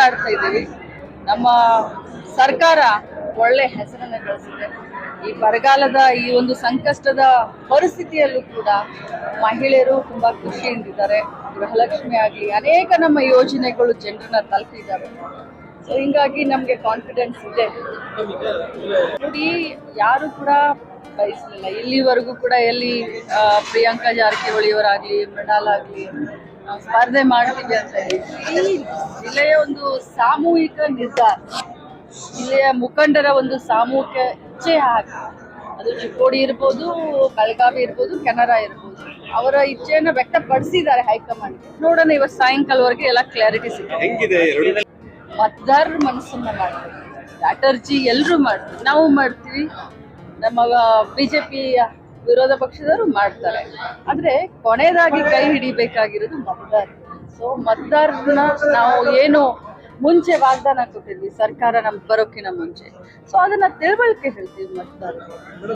ಮಾಡ್ತಾ ಇದ್ದೀವಿ. ನಮ್ಮ ಸರ್ಕಾರ ಒಳ್ಳೆ ಹೆಸರನ್ನ ಗಳಿಸಿದೆ. ಈ ಬರಗಾಲದ ಈ ಒಂದು ಸಂಕಷ್ಟದ ಪರಿಸ್ಥಿತಿಯಲ್ಲೂ ಕೂಡ ಮಹಿಳೆಯರು ತುಂಬಾ ಖುಷಿಯಿಂದಿದ್ದಾರೆ. ಗೃಹಲಕ್ಷ್ಮಿ ಆಗಲಿ, ಅನೇಕ ನಮ್ಮ ಯೋಜನೆಗಳು ಜನರನ್ನ ತಲುಪಿದ್ದಾರೆ ಸೊ ಹಿಂಗಾಗಿ ನಮಗೆ ಕಾನ್ಫಿಡೆನ್ಸ್ ಇದೆ. ನೋಡಿ, ಯಾರು ಕೂಡ ಬಯಸಲಿಲ್ಲ. ಇಲ್ಲಿವರೆಗೂ ಕೂಡ ಎಲ್ಲಿ ಪ್ರಿಯಾಂಕಾ ಜಾರಕಿಹೊಳಿ ಅವರಾಗ್ಲಿ ಮೃಣಾಲ್ ಆಗ್ಲಿ ಸ್ಪರ್ಧೆ ಮಾಡ್ತೀವಿ ಅಂತ ಹೇಳಿ ಈ ಜಿಲ್ಲೆಯ ಒಂದು ಸಾಮೂಹಿಕ ನಿರ್ಧಾರ ಜಿಲ್ಲೆಯ ಮುಖಂಡರ ಒಂದು ಸಾಮೂಹಿಕ ಇಚ್ಛೆ ಹಾಗೆ. ಅದು ಚಿಕ್ಕೋಡಿ ಇರ್ಬೋದು ಬೆಳಗಾವಿ ಇರ್ಬೋದು ಕೆನರಾ ಇರ್ಬೋದು. ಅವರ ಇಚ್ಛೆಯನ್ನು ವ್ಯಕ್ತಪಡಿಸಿದ್ದಾರೆ ಹೈಕಮಾಂಡ್. ನೋಡೋಣ ಇವತ್ತು ಸಾಯಂಕಾಲವರೆಗೆ ಎಲ್ಲ ಕ್ಲಾರಿಟಿ ಸಿಗುತ್ತೆ. ಮತದಾರರ ಮನಸ್ಸನ್ನ ಮಾಡ್ತೀವಿ. ಚಾಟರ್ಜಿ ಎಲ್ಲರೂ ಮಾಡ್ತೀವಿ. ನಾವು ಮಾಡ್ತೀವಿ. ನಮ್ಮ ಬಿಜೆಪಿ ವಿರೋಧ ಪಕ್ಷದವರು ಮಾಡ್ತಾರೆ. ಆದ್ರೆ ಕೊನೆಯದಾಗಿ ಕೈ ಹಿಡಿಬೇಕಾಗಿರೋದು ಮತದಾರ. ಸೊ ಮತದಾರನ ನಾವು ಏನು ಮುಂಚೆ ವಾಗ್ದಾನ ಕೊಟ್ಟಿದ್ವಿ, ಸರ್ಕಾರ ನಮ್ಗೆ ಬರೋಕಿನ ಮುಂಚೆ. ಸೊ ಅದನ್ನ ತಿಳುವಳಿಕೆ ಹೇಳ್ತೀವಿ ಮತದಾರರು